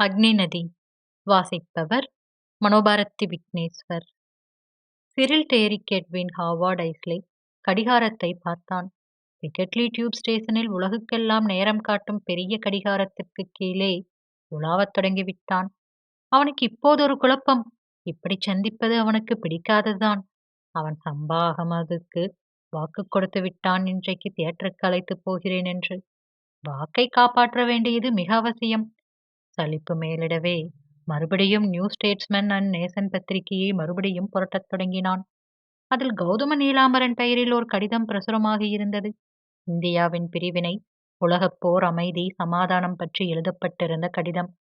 அக்னி நதி வாசிப்பவர் மனோபாரதி விக்னேஸ்வர். சிரில் டேரி கெட்வின் ஹாவார்ட் ஐஸ்லே கடிகாரத்தை பார்த்தான். பிகெட்லி டியூப் ஸ்டேஷனில் உலகுக்கெல்லாம் நேரம் காட்டும் பெரிய கடிகாரத்திற்கு கீழே உலாவத் தொடங்கிவிட்டான். அவனுக்கு இப்போது ஒரு குழப்பம். இப்படி சந்திப்பது அவனுக்கு பிடிக்காததுதான். அவன் சம்பாகமதுக்கு வாக்கு கொடுத்து விட்டான். இன்றைக்கு தியேட்டருக்கு அழைத்துப் போகிறேன் என்று. வாக்கை காப்பாற்ற வேண்டியது மிக அவசியம். சலிப்பு மேலிடவே. மறுபடியும் நியூ ஸ்டேட்ஸ்மேன் அண்ட் நேசன் பத்திரிகையை மறுபடியும் புரட்டத் தொடங்கினான். அதில் கௌதம நீலாம்பரன் பெயரில் ஒரு கடிதம் பிரசுரமாகி இருந்தது. இந்தியாவின் பிரிவினை உலகப் போர் அமைதி சமாதானம் பற்றி எழுதப்பட்டிருந்த கடிதம்.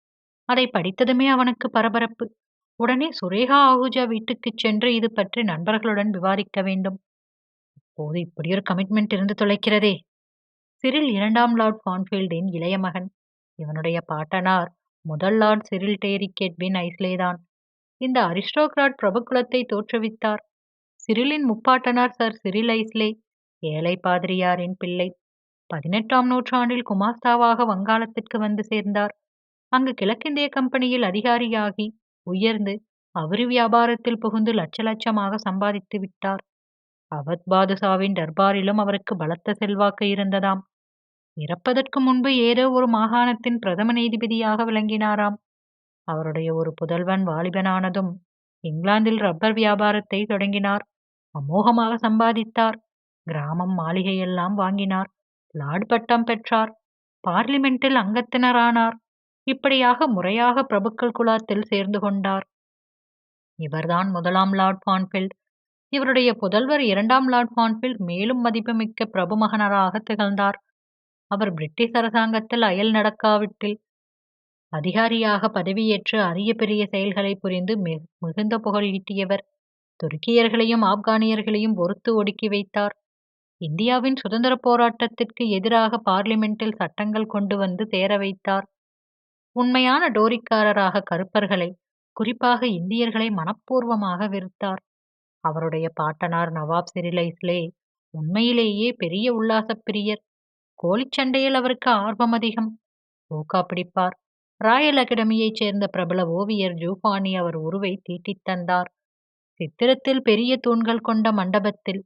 அதை படித்ததுமே அவனுக்கு பரபரப்பு. உடனே சுரேகா ஆகுஜா வீட்டுக்குச் சென்று இது பற்றி நண்பர்களுடன் விவாதிக்க வேண்டும். இப்போது இப்படி ஒரு கமிட்மெண்ட் இருந்து தொலைக்கிறதே. சிறில் இரண்டாம் லார்ட் ஃபான்ஃபீல்டின் இளைய மகன். இவனுடைய பாட்டனார் முதல் லார்ட் சிரில் டேரி கெட்வின் ஐஸ்லேதான். இந்த அரிஸ்டோகிராட் பிரபுக்குலத்தை தோற்றுவித்தார். சிரிலின் முப்பாட்டனார் சர் சிரில் ஐஸ்லே ஏழை பாதிரியாரின் பிள்ளை. பதினெட்டாம் நூற்றாண்டில் குமாஸ்தாவாக வங்காளத்திற்கு வந்து சேர்ந்தார். அங்கு கிழக்கிந்திய கம்பெனியில் அதிகாரியாகி உயர்ந்து அவரி வியாபாரத்தில் புகுந்து லட்ச லட்சமாக சம்பாதித்து விட்டார். அவத் பாதுஷாவின் தர்பாரிலும் அவருக்கு பலத்த செல்வாக்கு இருந்ததாம். இறப்பதற்கு முன்பு ஏதோ ஒரு மாகாணத்தின் பிரதம நீதிபதியாக விளங்கினாராம். அவருடைய ஒரு புதல்வன் வாலிபனானதும் இங்கிலாந்தில் ரப்பர் வியாபாரத்தை தொடங்கினார். அமோகமாக சம்பாதித்தார். கிராமம் மாளிகையெல்லாம் வாங்கினார். லார்ட் பட்டம் பெற்றார். பார்லிமெண்டில் அங்கத்தினரானார். இப்படியாக முறையாக பிரபுக்கள் குலாத்தில் சேர்ந்து கொண்டார். இவர்தான் முதலாம் லார்ட் பான்ஃபீல்ட் இவருடைய புதல்வர் இரண்டாம் லார்ட் பான்ஃபீல்ட் மேலும் மதிப்புமிக்க பிரபு மகனராக திகழ்ந்தார். அவர் பிரிட்டிஷ் அரசாங்கத்தில் அயல் நடக்காவிட்டில் அதிகாரியாக பதவியேற்று அரிய பெரிய செயல்களை புரிந்து மிகுந்த புகழ் ஈட்டியவர். துருக்கியர்களையும் ஆப்கானியர்களையும் பொறுத்து ஒடுக்கி வைத்தார். இந்தியாவின் சுதந்திர போராட்டத்திற்கு எதிராக பார்லிமெண்டில் சட்டங்கள் கொண்டு வந்து சேர வைத்தார். உண்மையான டோரிக்காரராக கருப்பர்களை குறிப்பாக இந்தியர்களை மனப்பூர்வமாக வெறுத்தார். அவருடைய பாட்டனார் நவாப் சிறிலைஸ்லே உண்மையிலேயே பெரிய உல்லாசப் பிரியர். கோழிச்சண்டையில் அவருக்கு ஆர்வம் அதிகம். ஊக்கா பிடிப்பார். ராயல் அகாடமியைச் சேர்ந்த பிரபல ஓவியர் ஜூபானி அவர் உருவை தீட்டித் தந்தார். சித்திரத்தில் பெரிய தூண்கள் கொண்ட மண்டபத்தில்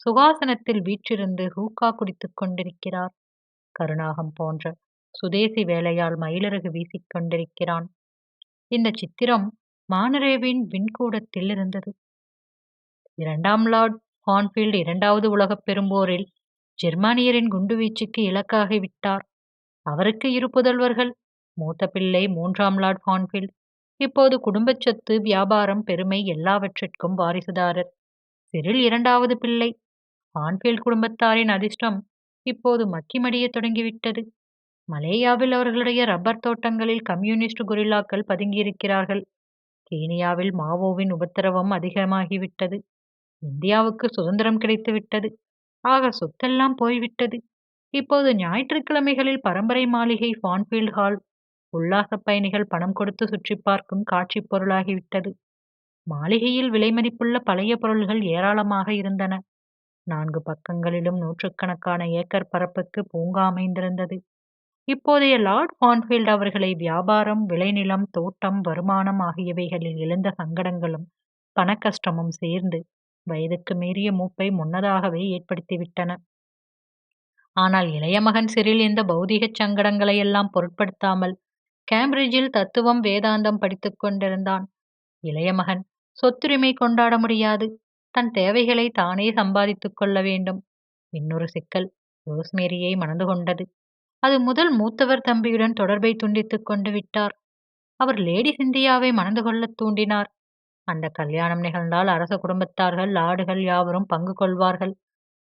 சுகாசனத்தில் வீற்றிருந்து ஹூக்கா குடித்துக் கொண்டிருக்கிறார். கருணாகம் போன்ற சுதேசி வேலையால் மயிலரகு வீசிக் கொண்டிருக்கிறான். இந்த சித்திரம் மானரேவின் விண்கூடத்தில் இருந்தது. இரண்டாம் லார்ட் ஹான்ஃபீல்டு இரண்டாவது உலகப் பெரும்போரில் ஜெர்மானியரின் குண்டுவீச்சுக்கு இலக்காகி விட்டார். அவருக்கு இரு புதல்வர்கள் மூத்த பிள்ளை மூன்றாம் லார்ட் ஹான்ஃபீல்ட். இப்போது குடும்பச் சொத்து வியாபாரம் பெருமை எல்லாவற்றிற்கும் வாரிசுதாரர். சிறில் இரண்டாவது பிள்ளை. ஹான்ஃபீல்ட் குடும்பத்தாரின் அதிர்ஷ்டம் இப்போது மக்கிமடிய தொடங்கிவிட்டது. மலேயாவில் அவர்களுடைய ரப்பர் தோட்டங்களில் கம்யூனிஸ்ட் குரில்லாக்கள் பதுங்கியிருக்கிறார்கள். கீனியாவில் மாவோவின் உபத்திரவம் அதிகமாகிவிட்டது. இந்தியாவுக்கு சுதந்திரம் கிடைத்துவிட்டது. ஆக சொத்தெல்லாம் போய்விட்டது. இப்போது ஞாயிற்றுக்கிழமைகளில் பரம்பரை மாளிகை ஃபான்ஃபீல்ட் ஹால் உல்லாச பயணிகள் பணம் கொடுத்து சுற்றி பார்க்கும் காட்சி பொருளாகிவிட்டது. மாளிகையில் விலைமதிப்புள்ள பழைய பொருள்கள் ஏராளமாக இருந்தன. நான்கு பக்கங்களிலும் நூற்றுக்கணக்கான ஏக்கர் பரப்புக்கு பூங்கா அமைந்திருந்தது. இப்போதைய லார்ட் ஃபான்ஃபீல்ட் அவர்களை வியாபாரம் விளைநிலம் தோட்டம் வருமானம் ஆகியவைகளில் எழுந்த சங்கடங்களும் பணக்கஷ்டமும் சேர்ந்து வயதுக்கு மீறிய மூப்பை முன்னதாகவே ஏற்படுத்திவிட்டன. ஆனால் இளைய மகன் சிறில் இந்த பௌதிகச் சங்கடங்களையெல்லாம் பொருட்படுத்தாமல் கேம்பிரிட்ஜில் தத்துவம் வேதாந்தம் படித்துக் கொண்டிருந்தான். இளைய மகன் சொத்துரிமை கொண்டாட முடியாது. தன் தேவைகளை தானே சம்பாதித்துக் கொள்ள வேண்டும். இன்னொரு சிக்கல் ரோஸ்மேரியை மணந்து கொண்டது. அது முதல் மூத்தவர் தம்பியுடன் தொடர்பை துண்டித்துக் கொண்டு விட்டார். அவர் லேடி சிந்தியாவை மணந்து கொள்ளத் தூண்டினார். அந்த கல்யாணம் நிகழ்ந்தால் அரச குடும்பத்தார்கள் லாடுகள் யாவரும் பங்கு கொள்வார்கள்.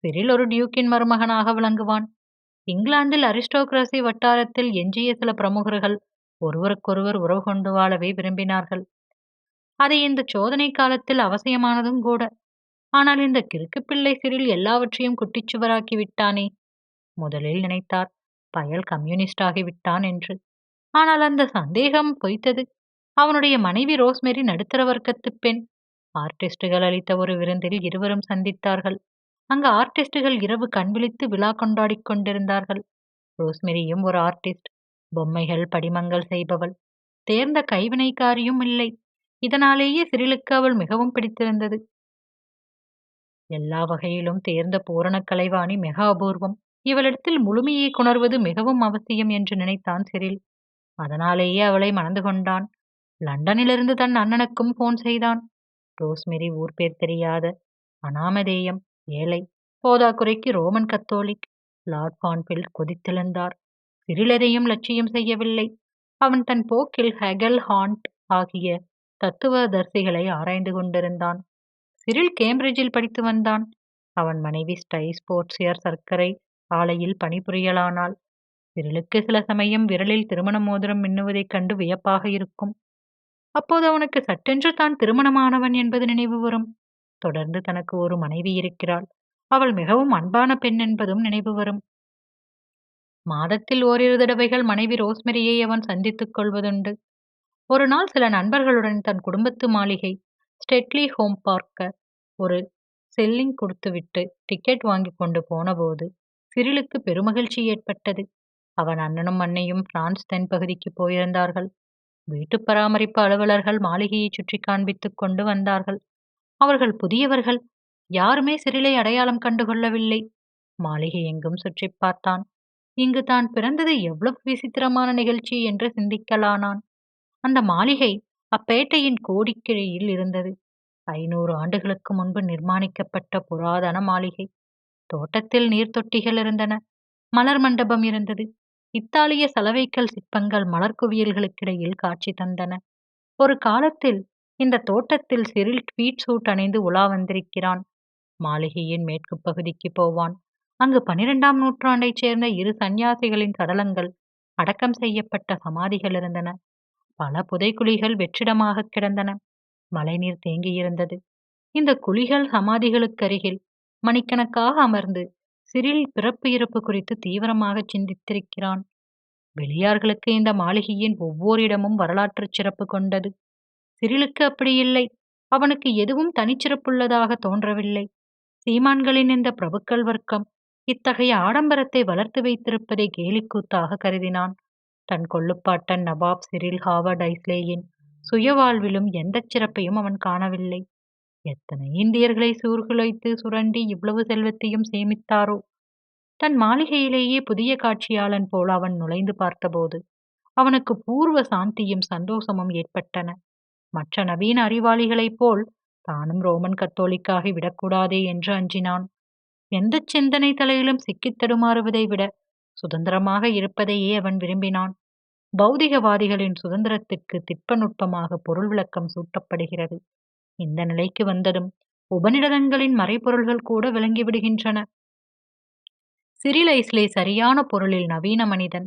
பிரில் ஒரு டியூக்கின் மருமகனாக விளங்குவான். இங்கிலாந்தில் அரிஸ்டோக்ரசி வட்டாரத்தில் எஞ்சிய சில பிரமுகர்கள் ஒருவருக்கொருவர் உறவு கொண்டு வாழவே விரும்பினார்கள். அது இந்த சோதனை காலத்தில் அவசியமானதும் கூட. ஆனால் இந்த கிறுக்கு பிள்ளை சிறில் எல்லாவற்றையும் குட்டிச்சுவராக்கி விட்டானே? முதலில் நினைத்தார் பயல் கம்யூனிஸ்ட் ஆகிவிட்டான் என்று. ஆனால் அந்த சந்தேகம் பொய்த்தது. அவனுடைய மனைவி ரோஸ்மெரி நடுத்தர வர்க்கத்து பெண். ஆர்டிஸ்டுகள் அளித்த ஒரு விருந்தில் இருவரும் சந்தித்தார்கள். அங்கு ஆர்டிஸ்டுகள் இரவு கண்விழித்து விழா கொண்டாடிக் கொண்டிருந்தார்கள். ரோஸ்மெரியும் ஒரு ஆர்டிஸ்ட் பொம்மைகள் படிமங்கள் செய்பவள். தேர்ந்த கைவினைக்காரியும் இல்லை. இதனாலேயே சிறிலுக்கு அவள் மிகவும் பிடித்திருந்தது. எல்லா வகையிலும் தேர்ந்த பூரண கலைவாணி மிக அபூர்வம். இவளிடத்தில் முழுமையை கொணர்வது மிகவும் அவசியம் என்று நினைத்தான் சிறில். அதனாலேயே அவளை மணந்து கொண்டான். லண்டனிலிருந்து தன் அண்ணனுக்கும் போன் செய்தான். ரோஸ்மெரி ஊர் பேர் தெரியாத அனாமதேயம் ஏழை போதாக்குறைக்கு ரோமன் கத்தோலிக். லார்ட் பான்பில் கொதித்தெழுந்தார். சிறிலதையும் லட்சியம் செய்யவில்லை. அவன் தன் போக்கில் ஹெகல் ஹாண்ட் ஆகிய தத்துவதர்சிகளை ஆராய்ந்து கொண்டிருந்தான். சிறில் கேம்பிரிட்ஜில் படித்து வந்தான். அவன் மனைவி ஸ்டை ஸ்போர்ட்ஸியர் சர்க்கரை ஆலையில் பணிபுரியலானாள். சிறிலுக்கு சில சமயம் விரலில் திருமண மோதிரம் மின்னுவதைக் கண்டு வியப்பாக இருக்கும். அப்போது அவனுக்கு சட்டென்று தான் திருமணமானவன் என்பது நினைவு வரும். தொடர்ந்து தனக்கு ஒரு மனைவி இருக்கிறாள். அவள் மிகவும் அன்பான பெண் என்பதும் நினைவு வரும். மாதத்தில் ஓரிரு தடவைகள் மனைவி ரோஸ்மெரியை அவன் சந்தித்துக் கொள்வதுண்டு. ஒரு நாள் சில நண்பர்களுடன் தன் குடும்பத்து மாளிகை ஸ்டெட்லி ஹோம் பார்க்க ஒரு செல்லிங் கொடுத்துவிட்டு டிக்கெட் வாங்கி கொண்டு போனபோது சிறிலுக்கு பெருமகிழ்ச்சி ஏற்பட்டது. அவன் அண்ணனும் அன்னையும் பிரான்ஸ் தென்பகுதிக்கு போயிருந்தார்கள். வீட்டு பராமரிப்பு அலுவலர்கள் மாளிகையை சுற்றி காண்பித்துக் கொண்டு வந்தார்கள். அவர்கள் புதியவர்கள். யாருமே சிறிலை அடையாளம் கண்டுகொள்ளவில்லை. மாளிகை எங்கும் சுற்றி பார்த்தான். இங்கு தான் பிறந்தது எவ்வளவு விசித்திரமான நிகழ்ச்சி என்று சிந்திக்கலானான். அந்த மாளிகை அப்பேட்டையின் கோடிக்கிழையில் இருந்தது. ஐநூறு ஆண்டுகளுக்கு முன்பு நிர்மாணிக்கப்பட்ட புராதன மாளிகை. தோட்டத்தில் நீர்த்தொட்டிகள் இருந்தன. மலர் மண்டபம் இருந்தது. இத்தாலிய சலவைக்கல் சிற்பங்கள் மலர்க்குவியல்களுக்கிடையில் காட்சி தந்தன. ஒரு காலத்தில் இந்த தோட்டத்தில் சிறில் ட்வீட் சூட் அணிந்து உலா வந்திருக்கிறான். மாளிகையின் மேற்கு பகுதிக்கு போவான். அங்கு பனிரெண்டாம் நூற்றாண்டைச் சேர்ந்த இரு சந்நியாசிகளின் சடலங்கள் அடக்கம் செய்யப்பட்ட சமாதிகள் இருந்தன. பல புதைக்குழிகள் வெற்றிடமாக கிடந்தன. மழைநீர் தேங்கியிருந்தது. இந்த குழிகள் சமாதிகளுக்கருகில் மணிக்கணக்காக அமர்ந்து சிறில் பிறப்பு இறப்பு குறித்து தீவிரமாக சிந்தித்திருக்கிறான். வெளியார்களுக்கு இந்த மாளிகையின் ஒவ்வொரு இடமும் வரலாற்று சிறப்பு கொண்டது. சிறிலுக்கு அப்படியில்லை அவனுக்கு எதுவும் தனிச்சிறப்புள்ளதாக தோன்றவில்லை. சீமான்களின் இந்த பிரபுக்கள் வர்க்கம் இத்தகைய ஆடம்பரத்தை வளர்த்து வைத்திருப்பதை கேலிக்கூத்தாக கருதினான். தன் கொள்ளுப்பாட்டன் நவாப் சிறில் ஹாவர்ட் ஐஸ்லேயின் சுயவாழ்விலும் எந்தச் சிறப்பையும் அவன் காணவில்லை. எத்தனை இந்தியர்களை சூர்குலைத்து சுரண்டி இவ்வளவு செல்வத்தையும் சேமித்தாரோ? தன் மாளிகையிலேயே புதிய காட்சியாளன் போல அவன் நுழைந்து பார்த்தபோது அவனுக்கு பூர்வ சாந்தியும் சந்தோஷமும் ஏற்பட்டன. மற்ற நவீன அறிவாளிகளைப் போல் தானும் ரோமன் கத்தோலிக்காகி விடக்கூடாதே என்று அஞ்சினான். எந்த சிந்தனை தலையிலும் சிக்கித் தடுமாறுவதை விட சுதந்திரமாக இருப்பதையே அவன் விரும்பினான். பௌதிகவாதிகளின் சுதந்திரத்திற்கு திட்பநுட்பமாக பொருள் விளக்கம் சூட்டப்படுகிறது. இந்த நிலைக்கு வந்ததும் உபநிடதங்களின் மறைபொருள்கள் கூட விளங்கிவிடுகின்றன சிறிலைஸ்லே சரியான பொருளில் நவீன மனிதன்.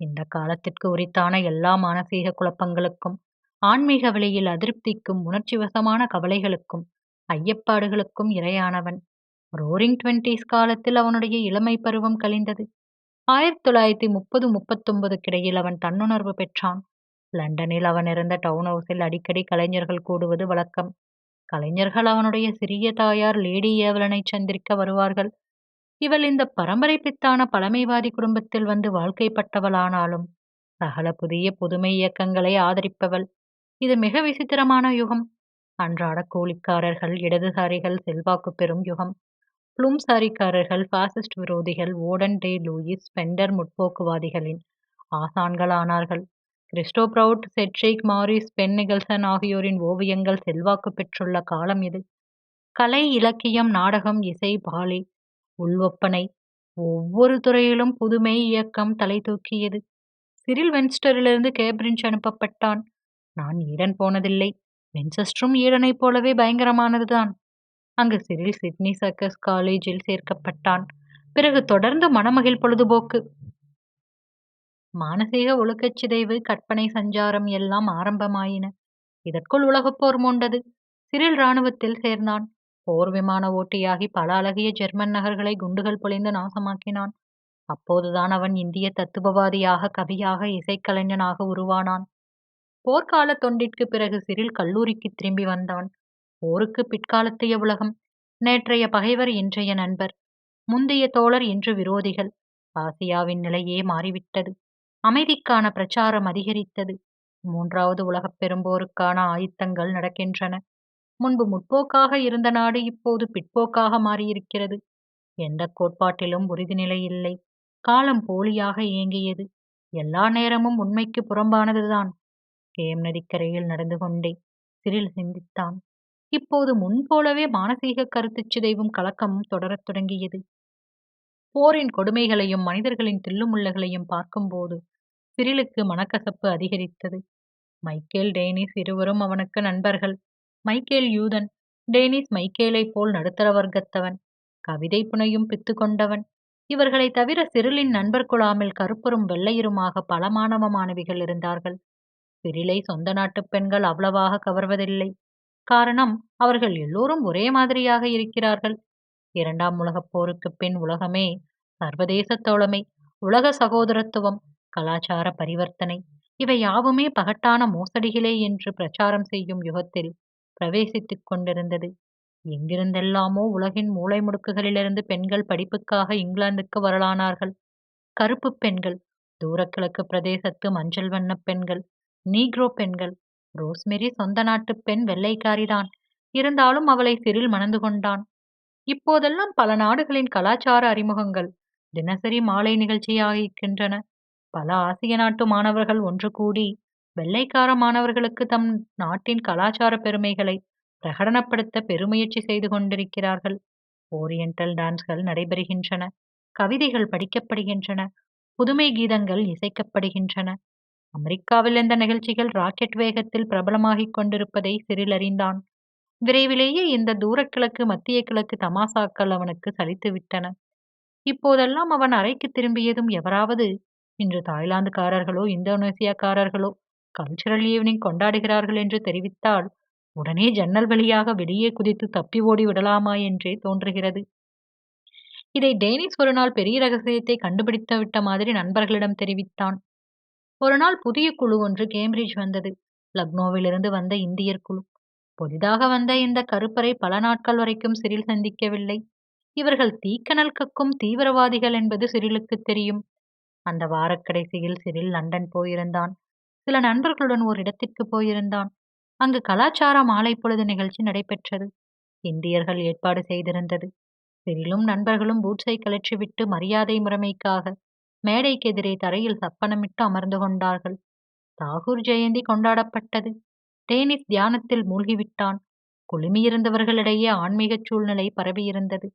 இந்த காலத்திற்கு உரித்தான எல்லா மானசீக குழப்பங்களுக்கும் ஆன்மீக வழியில் அதிருப்திக்கும் உணர்ச்சி வசமான கவலைகளுக்கும் ஐயப்பாடுகளுக்கும் இரையானவன். ரோரிங் டுவெண்டிஸ் காலத்தில் அவனுடைய இளமை பருவம் கழிந்தது. ஆயிரத்தி தொள்ளாயிரத்தி முப்பது முப்பத்தொன்பதுக்கிடையில் அவன் தன்னுணர்வு பெற்றான். லண்டனில் அவன் இருந்த டவுன் ஹவுஸில் அடிக்கடி கலைஞர்கள் கூடுவது வழக்கம். கலைஞர்கள் அவனுடைய சிறிய தாயார் லேடி ஏவலனை சந்திரிக்க வருவார்கள். இவள் இந்த பரம்பரை பித்தான பழமைவாதி குடும்பத்தில் வந்து வாழ்க்கைப்பட்டவளானாலும் சகல புதிய புதுமை இயக்கங்களை ஆதரிப்பவள். இது மிக விசித்திரமான யுகம். அன்றாட கூலிக்காரர்கள் இடதுசாரிகள் செல்வாக்கு பெறும் யுகம். சாரிக்காரர்கள் பாசிஸ்ட் விரோதிகள் ஓடன் டே லூயிஸ் ஸ்பெண்டர் முற்போக்குவாதிகளின் ஆசான்களானார்கள். கிறிஸ்டோ ப்ரவுட் செட்ரிக் மாரிஸ் பென் நிகல்சன் ஆகியோரின் ஓவியங்கள் செல்வாக்கு பெற்றுள்ள காலம் இது. கலை இலக்கியம் நாடகம் இசை பாலி உள்வொப்பனை ஒவ்வொரு துறையிலும் புதுமை இயக்கம் தலை தூக்கியது. சிரில் வென்ஸ்டரிலிருந்து கேம்பிரிட்ஜ் அனுப்பப்பட்டான். நான் ஈடன் போனதில்லை. வென்செஸ்டரும் ஈடனைப் போலவே பயங்கரமானதுதான். அங்கு சிறில் சிட்னி சர்க்கஸ் காலேஜில் சேர்க்கப்பட்டான். பிறகு தொடர்ந்து மணமகிழ் பொழுதுபோக்கு. மானசீக ஒழுக்கச் சிதைவு கற்பனை சஞ்சாரம் எல்லாம் ஆரம்பமாயின. இதற்குள் உலகப்போர் மூண்டது. சிறில் இராணுவத்தில் சேர்ந்தான். போர் விமான ஓட்டியாகி பல அழகிய ஜெர்மன் நகர்களை குண்டுகள் பொழிந்து நாசமாக்கினான். அப்போதுதான் அவன் இந்திய தத்துவவாதியாக கவியாக இசைக்கலைஞனாக உருவானான். போர்க்கால தொண்டிற்கு பிறகு சிறில் கல்லூரிக்கு திரும்பி வந்தான். போருக்கு பிற்காலத்தைய உலகம். நேற்றைய பகைவர் இன்றைய நண்பர். முந்தைய தோழர் இன்று விரோதிகள். ஆசியாவின் நிலையே மாறிவிட்டது. அமைதிக்கான பிரச்சாரம் அதிகரித்தது மூன்றாவது உலகப் பெரும்போருக்கான ஆயத்தங்கள் நடக்கின்றன. முன்பு முற்போக்காக இருந்த நாடு இப்போது பிற்போக்காக மாறியிருக்கிறது. எந்தக் கோட்பாட்டிலும் உறுதிநிலை இல்லை. காலம் போலியாக இயங்கியது. எல்லா நேரமும் உண்மைக்கு புறம்பானதுதான். கேம் நதிக்கரையில் நடந்து கொண்டே சிறில் சிந்தித்தான். இப்போது முன்போலவே மானசீக கருத்துச் சிதைவும் கலக்கமும் தொடரத் தொடங்கியது. போரின் கொடுமைகளையும் மனிதர்களின் தில்லுமுல்லுகளையும் பார்க்கும்போது சிறிலுக்கு மனக்கசப்பு அதிகரித்தது. மைக்கேல் டேனிஸ் இருவரும் அவனுக்கு நண்பர்கள். மைக்கேல் யூதன். டேனிஸ் மைக்கேலைப் போல் நடுத்தர வர்க்கத்தவன். கவிதை புனையும் பித்து கொண்டவன். இவர்களைத் தவிர சிறிலின் நண்பர் குழாமில் கருப்பரும் வெள்ளையருமாக பல மாணவ மாணவிகள் இருந்தார்கள். சிறிலை சொந்த நாட்டுப் பெண்கள் அவ்வளவாக கவர்வதில்லை. காரணம் அவர்கள் எல்லோரும் ஒரே மாதிரியாக இருக்கிறார்கள். இரண்டாம் உலகப் போருக்குப் பின் உலகமே சர்வதேச தோழமை, உலக சகோதரத்துவம், கலாச்சார பரிவர்த்தனை இவை யாவுமே பகட்டான மோசடிகளே என்று பிரச்சாரம் செய்யும் யுகத்தில் பிரவேசித்துக் கொண்டிருந்தது. எங்கிருந்தெல்லாமோ உலகின் மூலை முடுக்குகளிலிருந்து பெண்கள் படிப்புக்காக இங்கிலாந்துக்கு வரலானார்கள். கருப்புப் பெண்கள், தூரக்கிழக்கு பிரதேசத்து மஞ்சள் வண்ணப் பெண்கள், நீக்ரோ பெண்கள். ரோஸ்மெரி சொந்த நாட்டுப் பெண் வெள்ளைக்காரிதான். இருந்தாலும் அவளை சிறில் மணந்து கொண்டான். இப்போதெல்லாம் பல நாடுகளின் கலாச்சார அறிமுகங்கள் தினசரி மாலை நிகழ்ச்சியாகின்றன. பல ஆசிய நாட்டு மாணவர்கள் ஒன்று கூடி வெள்ளைக்கார மாணவர்களுக்கு தம் நாட்டின் கலாச்சாரப் பெருமைகளை பிரகடனப்படுத்த பெருமுயற்சி செய்து கொண்டிருக்கிறார்கள். ஓரியண்டல் டான்ஸ்கள் நடைபெறுகின்றன. கவிதைகள் படிக்கப்படுகின்றன. புதுமை கீதங்கள் இசைக்கப்படுகின்றன. அமெரிக்காவில் இந்த நிகழ்ச்சிகள் ராக்கெட் வேகத்தில் பிரபலமாகிக் கொண்டிருப்பதை சிறில் அறிந்தான். விரைவிலேயே இந்த தூரக்கிழக்கு மத்திய கிழக்கு தமாசாக்கள் அவனுக்கு சலித்துவிட்டன. இப்போதெல்லாம் அவன் அறைக்குத் திரும்பியதும் எவராவது இன்று தாய்லாந்துக்காரர்களோ இந்தோனேசியாக்காரர்களோ கல்ச்சுரல் ஈவினிங் கொண்டாடுகிறார்கள் என்று தெரிவித்தால் உடனே ஜன்னல் வழியாக வெளியே குதித்து தப்பி ஓடி விடலாமா என்றே தோன்றுகிறது. இதை டேனிஸ் ஒருநாள் பெரிய ரகசியத்தை கண்டுபிடித்து விட்ட மாதிரி நண்பர்களிடம் தெரிவித்தான். ஒருநாள் புதிய குழு ஒன்று கேம்பிரிட்ஜ் வந்தது. லக்னோவிலிருந்து வந்த இந்தியர் குழு. புதிதாக வந்த இந்த கருப்பரை பல நாட்கள் வரைக்கும் சிறில் சந்திக்கவில்லை. இவர்கள் தீக்கணல் கக்கும் தீவிரவாதிகள் என்பது சிறிலுக்கு தெரியும். அந்த வாரக்கடைசியில் சிறில் லண்டன் போயிருந்தான். சில நண்பர்களுடன் ஒரு இடத்திற்கு போயிருந்தான். அங்கு கலாச்சார மாலை பொழுது நிகழ்ச்சி நடைபெற்றது. இந்தியர்கள் ஏற்பாடு செய்திருந்தது. சிறிலும் நண்பர்களும் பூட்ஸை கழற்றிவிட்டு மரியாதை முறைமைக்காக மேடைக்கெதிரே தரையில் சப்பனமிட்டு அமர்ந்து கொண்டார்கள். தாகூர் ஜெயந்தி கொண்டாடப்பட்டது. டேனிஸ் தியானத்தில் மூழ்கிவிட்டான். குழுமியிருந்தவர்களிடையே ஆன்மீகச் சூழ்நிலை பரவியிருந்தது.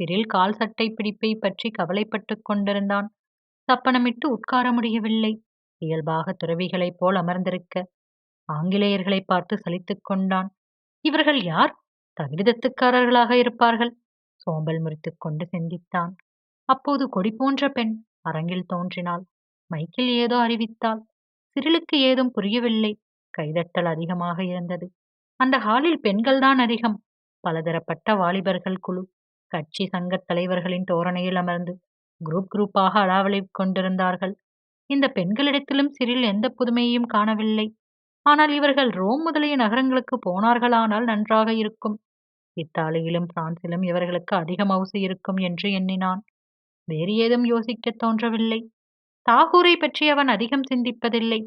சிறில் கால் சட்டைப் பிடிப்பைப் பற்றி கவலைப்பட்டுக் கொண்டிருந்தான். தப்பனமிட்டு உட்கார முடியவில்லை. இயல்பாக துறவிகளைப் போல் அமர்ந்திருக்க. ஆங்கிலேயர்களைப் பார்த்து சலித்துக் கொண்டான். இவர்கள் யார்? தகுதிதத்துக்காரர்களாக இருப்பார்கள். சோம்பல் முறித்துக் கொண்டு சிந்தித்தான். அப்போது கொடி போன்ற பெண் அரங்கில் தோன்றினாள். மைக்கில் ஏதோ அறிவித்தாள். சிறிலுக்கு ஏதும் புரியவில்லை. கைதட்டல் அதிகமாக இருந்தது. அந்த ஹாலில் பெண்கள்தான் அதிகம். பலதரப்பட்ட வாலிபர்கள் குழு. கட்சி சங்கத் தலைவர்களின் தோரணையில் அமர்ந்து குரூப் குரூப்பாக அளவளித்துக் கொண்டிருந்தார்கள். இந்த பெண்களிடத்திலும் சிறில் எந்தப் புதுமையையும் காணவில்லை. ஆனால் இவர்கள் ரோம் முதலிய நகரங்களுக்குப் போனார்களானால் நன்றாக இருக்கும். இத்தாலியிலும் பிரான்சிலும் இவர்களுக்கு அதிக மவுசு இருக்கும் என்று எண்ணினான். வேறு ஏதும் யோசிக்கத் தோன்றவில்லை. தாகூரைப் பற்றி அவன் அதிகம் சிந்திப்பதில்லை.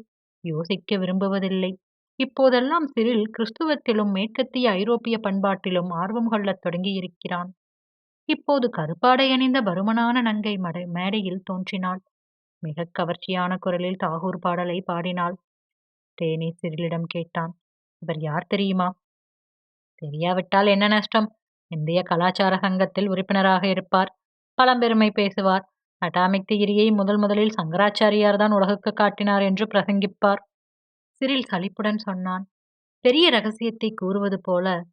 யோசிக்க விரும்புவதில்லை. இப்போதெல்லாம் சிறில் கிறிஸ்துவத்திலும் மேற்கத்திய ஐரோப்பிய பண்பாட்டிலும் ஆர்வம் கொள்ளத் தொடங்கியிருக்கிறான். இப்போது கருப்பாடை அணிந்த பருமனான நங்கை மேடையில் தோன்றினாள். மிகக் கவர்ச்சியான குரலில் தாகூர் பாடலைப் பாடினாள். தேனி சிறிலிடம் கேட்டான். இவர் யார் தெரியுமா? தெரியாவிட்டால் என்ன நஷ்டம்? இந்திய கலாச்சார சங்கத்தில் உறுப்பினராக இருப்பார். பழம்பெருமை பேசுவார். அட்டாமிக் திகிரியை முதல் முதலில் சங்கராச்சாரியார்தான் உலகுக்கு காட்டினார் என்று பிரசங்கிப்பார். சிறில் சலிப்புடன் சொன்னான். பெரிய ரகசியத்தைக் கூறுவது போல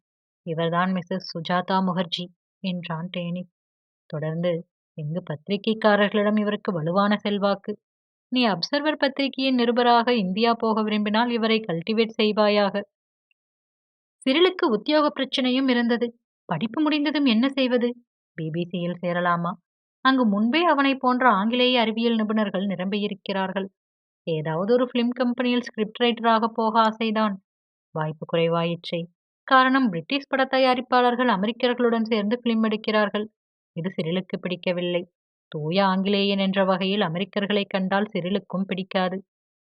இவர்தான் மிஸ்ஸஸ் சுஜாதா முகர்ஜி என்றான் டேனிஸ். தொடர்ந்து எங்கு பத்திரிகைக்காரர்களிடம் இவருக்கு வலுவான செல்வாக்கு. நீ அப்சர்வர் பத்திரிகையின் நிருபராக இந்தியா போக விரும்பினால் இவரை கல்டிவேட் செய்வாயாக. சிறிலுக்கு உத்தியோக பிரச்சனையும் இருந்தது. படிப்பு முடிந்ததும் என்ன செய்வது? பிபிசியில் சேரலாமா? அங்கு முன்பே அவனைப் போன்ற ஆங்கிலேய அறிவியல் நிபுணர்கள் நிரம்பியிருக்கிறார்கள். ஏதாவது ஒரு பிலிம் கம்பெனியில் ஸ்கிரிப்ட் ரைட்டராகப் போக ஆசைதான். வாய்ப்பு குறைவாயிற்றே. காரணம் பிரிட்டிஷ் பட தயாரிப்பாளர்கள் அமெரிக்கர்களுடன் சேர்ந்து பிலிம் எடுக்கிறார்கள். இது சிறிலுக்கு பிடிக்கவில்லை. தூய ஆங்கிலேயன் என்ற வகையில் அமெரிக்கர்களைக் கண்டால் சிறிலுக்கும் பிடிக்காது.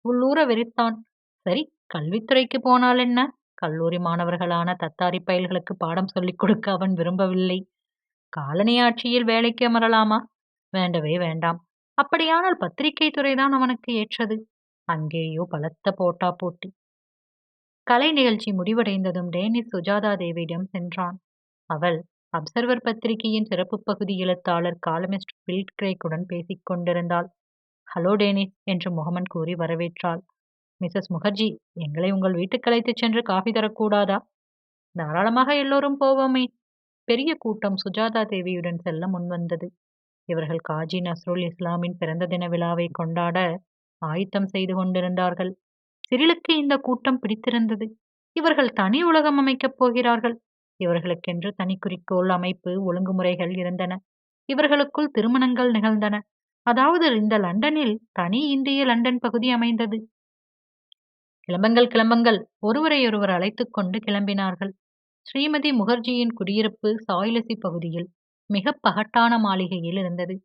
உள்ளூர வெறித்தான். சரி கல்வித்துறைக்கு போனால் என்ன? கல்லூரி மாணவர்களான தத்தாரி பயல்களுக்கு பாடம் சொல்லிக் கொடுக்க அவன் விரும்பவில்லை. காலனி ஆட்சியில் வேலைக்கு அமரலாமா? வேண்டவே வேண்டாம். அப்படியானால் பத்திரிகை துறைதான் அவனுக்கு ஏற்றது. அங்கேயோ பலத்த போட்டா போட்டி. கலை நிகழ்ச்சி முடிவடைந்ததும் டேனிஸ் சுஜாதா தேவியிடம் சென்றான். அவள் அப்சர்வர் பத்திரிகையின் சிறப்பு பகுதி எழுத்தாளர் காலமிஸ்ட் பில் கிரேக்குடன் பேசிக் கொண்டிருந்தாள். ஹலோ டேனிஸ் என்று முகமன் கூறி வரவேற்றாள். மிஸ்ஸஸ் முகர்ஜி எங்களை உங்கள் வீட்டுக்கு அழைத்துச் சென்று காஃபி தரக்கூடாதா? தாராளமாக எல்லோரும் போவோமே. பெரிய கூட்டம் சுஜாதா தேவியுடன் செல்ல முன்வந்தது. இவர்கள் காஜி நஸ்ருல் இஸ்லாமின் பிறந்த தின விழாவை கொண்டாட ஆயத்தம் செய்து கொண்டிருந்தார்கள். சிறிலுக்கு இந்த கூட்டம் பிடித்திருந்தது. இவர்கள் தனி உலகம் அமைக்கப் போகிறார்கள். இவர்களுக்கென்று தனி குறிக்கோள் அமைப்பு ஒழுங்குமுறைகள் இருந்தன. இவர்களுக்குள் திருமணங்கள் நிகழ்ந்தன. அதாவது இந்த லண்டனில் தனி இந்திய லண்டன் பகுதி அமைந்தது. கிளம்பங்கள் கிளம்பங்கள் ஒருவரையொருவர் அழைத்துக் கொண்டு கிளம்பினார்கள். ஸ்ரீமதி முகர்ஜியின் குடியிருப்பு சாயிலசி பகுதியில் மிக பகட்டான மாளிகையில் இருந்தது.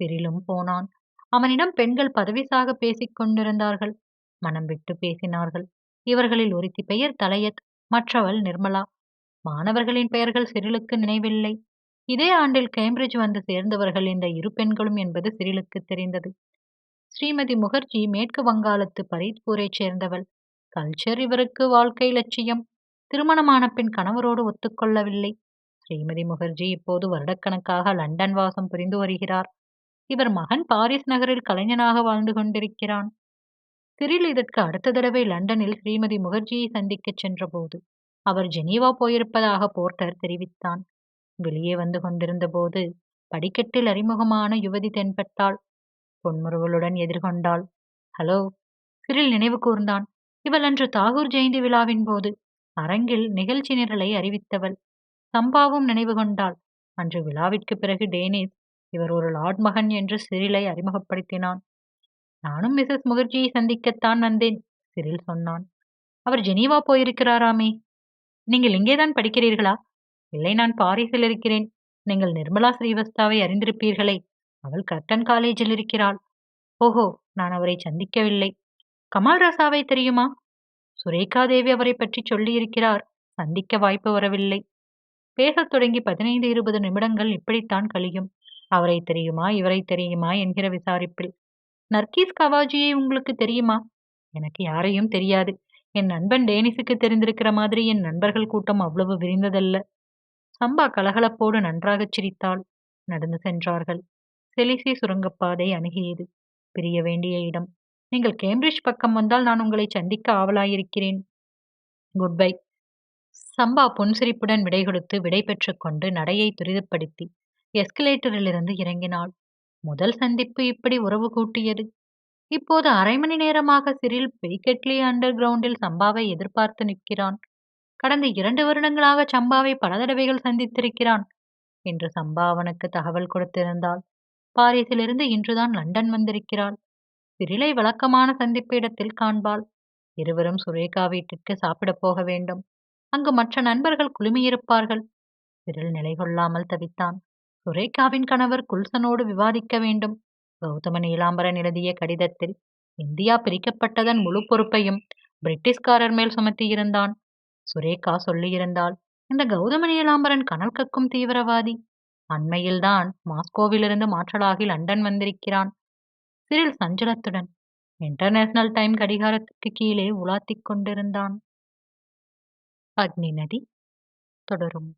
சிறிலும் போனான். அவனிடம் பெண்கள் பதவிசாக பேசிக் கொண்டிருந்தார்கள். மனம் விட்டு பேசினார்கள். இவர்களில் ஒருத்தி பெயர் தலையத் மற்றவள் நிர்மலா. மாணவர்களின் பெயர்கள் சிறிலுக்கு நினைவில்லை. இதே ஆண்டில் கேம்பிரிட்ஜ் வந்து சேர்ந்தவர்கள் இந்த இரு பெண்களும் என்பது சிறிலுக்கு தெரிந்தது. ஸ்ரீமதி முகர்ஜி மேற்கு வங்காளத்து பரீத்பூரைச் சேர்ந்தவள். கல்ச்சர் இவருக்கு வாழ்க்கை லட்சியம். திருமணமான பின் கணவரோடு ஒத்துக்கொள்ளவில்லை ஸ்ரீமதி முகர்ஜி இப்போது வருடக்கணக்காக லண்டன் வாசம் புரிந்து வருகிறார். இவர் மகன் பாரிஸ் நகரில் கலைஞனாக வாழ்ந்து கொண்டிருக்கிறான். சிறில் இதற்கு அடுத்த தடவை லண்டனில் ஸ்ரீமதி முகர்ஜியை சந்திக்கச் சென்றபோது அவர் ஜெனீவா போயிருப்பதாக போர்ட்டர் தெரிவித்தான். வெளியே வந்து கொண்டிருந்தபோது படிக்கட்டில் அறிமுகமான யுவதி தென்பட்டாள். பொன்முறுவலுடன் எதிர்கொண்டாள். ஹலோ சிறில் நினைவு கூர்ந்தான். இவள் அன்று தாகூர் ஜெயந்தி விழாவின் போது அரங்கில் நிகழ்ச்சி நிரலை அறிவித்தவள். சம்பாவும் நினைவு கொண்டாள். அன்று விழாவிற்கு பிறகு டேனிஸ் இவர் ஒரு லார்ட் மகன் என்று சிறிலை அறிமுகப்படுத்தினான். நானும் மிசஸ் முகர்ஜியை சந்திக்கத்தான் வந்தேன் சிறில் சொன்னான். அவர் ஜெனீவா போயிருக்கிறாராமே. நீங்கள் இங்கேதான் படிக்கிறீர்களா? இல்லை நான் பாரிஸில் இருக்கிறேன். நீங்கள் நிர்மலா ஸ்ரீவஸ்தாவை அறிந்திருப்பீர்களே. அவள் கர்டன் காலேஜில் இருக்கிறாள். ஓஹோ நான் அவரை சந்திக்கவில்லை. கமால் ரசாவை தெரியுமா? சுரேகா தேவி அவரை பற்றி சொல்லியிருக்கிறார். சந்திக்க வாய்ப்பு வரவில்லை. பேசத் தொடங்கி பதினைந்து இருபது நிமிடங்கள் இப்படித்தான் கழியும். அவரை தெரியுமா இவரை தெரியுமா என்கிற விசாரிப்பில். நர்கீஸ் கவாஜியை உங்களுக்கு தெரியுமா? எனக்கு யாரையும் தெரியாது. என் நண்பன் டேனிஸுக்கு தெரிந்திருக்கிற மாதிரி என் நண்பர்கள் கூட்டம் அவ்வளவு விரிந்ததல்ல. சம்பா கலகலப்போடு நன்றாகச் சிரித்தாள். நடந்து சென்றார்கள். செலிசி சுரங்கப்பாதை அணுகியது. பிரிய வேண்டிய இடம். நீங்கள் கேம்பிரிட்ஜ் பக்கம் வந்தால் நான் உங்களை சந்திக்க ஆவலாயிருக்கிறேன். Good bye. சம்பா புன்சிரிப்புடன் விடை கொடுத்து விடை பெற்றுக்கொண்டு நடையை துரிதப்படுத்தி எஸ்கலேட்டரிலிருந்து இறங்கினாள். முதல் சந்திப்பு இப்படி உறவு கூட்டியது. இப்போது அரை மணி நேரமாக சிறில் பெய்கெட்லி அண்டர் கிரவுண்டில் சம்பாவை எதிர்பார்த்து நிற்கிறான். கடந்த இரண்டு வருடங்களாக சம்பாவை பல தடவைகள் சந்தித்திருக்கிறான். என்று சம்பா அவனுக்கு தகவல் கொடுத்திருந்தாள். பாரிஸிலிருந்து இன்றுதான் லண்டன் வந்திருக்கிறாள். சிறிலை வழக்கமான சந்திப்பு இடத்தில் காண்பாள். இருவரும் சுரேகா வீட்டிற்கு சாப்பிடப் போக வேண்டும். அங்கு மற்ற நண்பர்கள் குழுமியிருப்பார்கள். சிறில் நிலை கொள்ளாமல் தவித்தான். சுரேகாவின் கணவர் குல்சனோடு விவாதிக்க வேண்டும். கௌதம நீலாம்பரன் எழுதிய கடிதத்தில் இந்தியா பிரிக்கப்பட்டதன் முழு பொறுப்பையும் பிரிட்டிஷ்காரர் மேல் சுமத்தியிருந்தான். சுரேகா சொல்லியிருந்தால் இந்த கௌதம நீலாம்பரன் கனல் கக்கும் தீவிரவாதி. அண்மையில்தான் மாஸ்கோவிலிருந்து மாற்றலாகி லண்டன் வந்திருக்கிறான். சிறில் சஞ்சலத்துடன் இன்டர்நேஷனல் டைம் கடிகாரத்துக்கு கீழே உலாத்திக் கொண்டிருந்தான். அக்னி நதி தொடரும்.